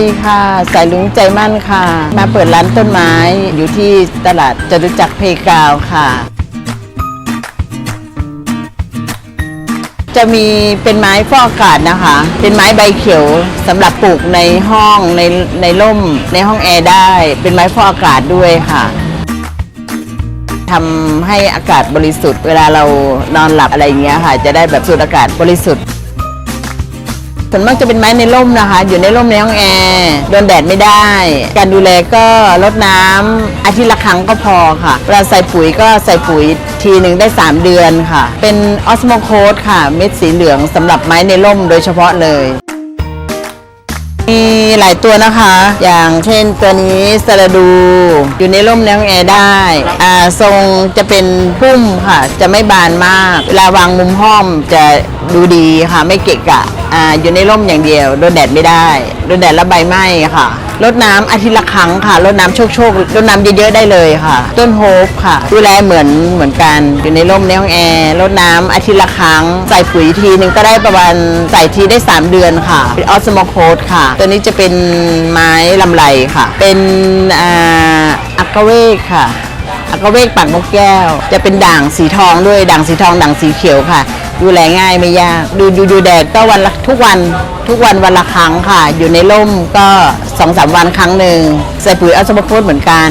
ดีค่ะ สายลุงใจมั่นค่ะ มาเปิดร้านต้นไม้อยู่ที่ตลาดจตุจักรเพกาวค่ะ จะมีเป็นไม้ฟอกอากาศนะคะ เป็นไม้ใบเขียวสำหรับปลูกในห้องในในร่ม ในห้องแอร์ได้ เป็นไม้ฟอกอากาศด้วยค่ะทำให้อากาศบริสุทธิ์เวลาเรานอนหลับอะไรอย่างเงี้ยค่ะ จะได้แบบสูดอากาศบริสุทธิ์ ส่วนมากจะเป็นไม้ในร่มนะคะ อยู่ในร่มในห้องแอร์โดนแดดไม่ได้ การดูแลก็รดน้ำอาทิตย์ละครั้งก็พอค่ะเวลาใส่ปุ๋ยก็ใส่ปุ๋ยทีหนึ่งได้ 3 เดือนค่ะ เป็นออสโมโคดค่ะ เม็ดสีเหลืองสำหรับไม้ในร่มโดยเฉพาะเลยมีหลายตัวนะคะ อย่างเช่นตัวนี้สระดู อยู่ในร่มในห้องแอร์ได้ อ่าทรงจะเป็นพุ่มค่ะ จะไม่บานมาก เวลาวางมุมห้องจะดูดีค่ะ ไม่เกะกะอ่าอยู่ในร่มอย่างเดียวโดนแดดไม่ได้โดนแดดแล้วใบไหม้ค่ะรดน้ำอาทิตย์ละครั้งค่ะรดน้ำโชคโชคๆรดน้ำเยอะๆได้เลยค่ะ ต้นโฮปค่ะดูแลเหมือนเหมือนกันอยู่ในร่มในห้องแอร์รดน้ำอาทิตย์ละครั้ง ใส่ปุ๋ยทีนึงก็ได้ประมาณใส่ทีได้ 3 เดือนค่ะเป็นออสโมโคดค่ะ ตัวนี้จะเป็นไม้ลำไรค่ะ เป็นอักเวกค่ะอักเวกปากนกแก้ว จะเป็นด่างสีทองด้วยด่างสีทองด่างสีเขียวค่ะ ดูแลง่ายไม่ยากดูดูดูแดดก็วันละทุกวันทุกวันวันละครั้งค่ะ อยู่ในร่มก็สองสามวันครั้งหนึ่งใส่ปุ๋ยอัลสโมโคดเหมือนกัน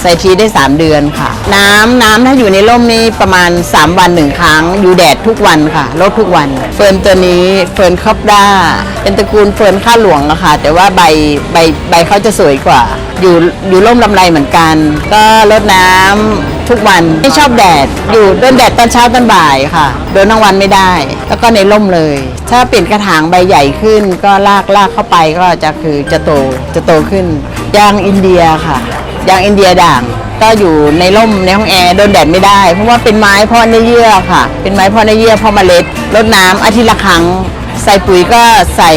ใส่ทีได้ 3 เดือนค่ะ น้ำน้ำถ้าอยู่ในร่มนี้ประมาณ 3 วันหนึ่งครั้ง อยู่แดดทุกวันค่ะลดทุกวัน เฟิร์นตัวนี้เฟิร์นครอปด้า เป็นตระกูลเฟิร์นข้าหลวงอะค่ะ แต่ว่าใบใบใบเขาจะสวยกว่า อยู่อยู่ร่มลำไรเหมือนกัน ก็รดน้ำ ทุกวันไม่ชอบแดด อยู่โดนแดดตอนเช้าตอนบ่ายค่ะ โดนทั้งวันไม่ได้ แล้วก็ในร่มเลย ถ้าเปลี่ยนกระถางใบใหญ่ขึ้น ก็ลากลากเข้าไปก็จะคือจะโตจะโตขึ้นยางอินเดียค่ะยางอินเดียด่างก็อยู่ในร่มในห้องแอร์โดนแดดไม่ได้ เพราะว่าเป็นไม้เพาะในเยื่อค่ะ เป็นไม้เพาะในเยื่อเพาะเมล็ดรดน้ำอาทิตย์ละครั้ง ใส่ปุ๋ยก็ใส่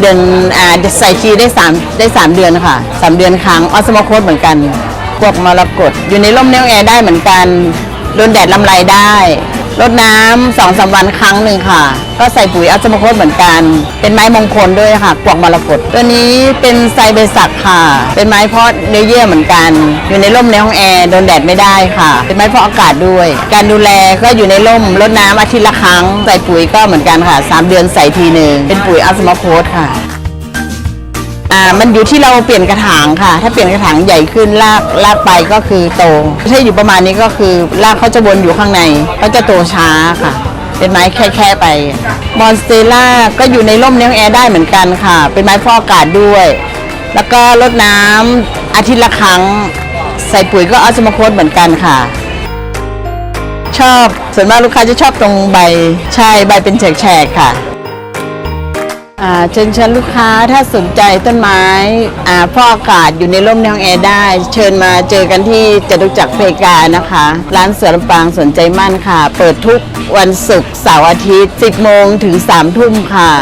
เดือนอ่าใส่ทีได้สามได้สามเดือนค่ะสามเดือนครั้งออสโมโคดเหมือนกัน พวกมรกตอยู่ในร่มในห้องแอร์ได้เหมือนกันโดนแดดลำไรได้รดน้ำสองสามวันครั้งหนึ่งค่ะ ก็ใส่ปุ๋ยอัลสมโคดเหมือนกัน เป็นไม้มงคลด้วยค่ะกวกมรกตตัวนี้เป็นไซเบสักค่ะ เป็นไม้เพาะเนื้อเยื่อเหมือนกัน อยู่ในร่มในห้องแอร์โดนแดดไม่ได้ค่ะ เป็นไม้เพาะอากาศด้วย การดูแลก็อยู่ในร่มรดน้ำอาทิตย์ละครั้ง ใส่ปุ๋ยก็เหมือนกันค่ะสามเดือนใส่ทีหนึ่งเป็นปุ๋ยอัลสมโคดค่ะ อ่ามันอยู่ที่เราเปลี่ยนกระถางค่ะ ถ้าเปลี่ยนกระถางใหญ่ขึ้นรากรากไปก็คือโตถ้าอยู่ประมาณนี้ก็คือรากเขาจะวนอยู่ข้างในเขาจะโตช้าค่ะเป็นไม้แค่ๆไป มอนสเตล่าก็อยู่ในร่มในห้องแอร์ได้เหมือนกันค่ะ เป็นไม้ฟอกอากาศด้วย แล้วก็รดน้ำอาทิตย์ละครั้ง ใส่ปุ๋ยก็ออสโมโคดเหมือนกันค่ะ ชอบส่วนมากลูกค้าจะชอบตรงใบใช่ใบเป็นแฉกๆค่ะ เชิญชวนลูกค้าถ้าสนใจต้นไม้อ่าฟอกอากาศอยู่ในร่มในห้องแอร์ได้ เชิญมาเจอกันที่จตุจักรเพกานะคะ ร้านเสือลำปางสนใจมั่นค่ะ เปิดทุกวันศุกร์เสาร์อาทิตย์ 10 โมงถึง 3 ทุ่มค่ะ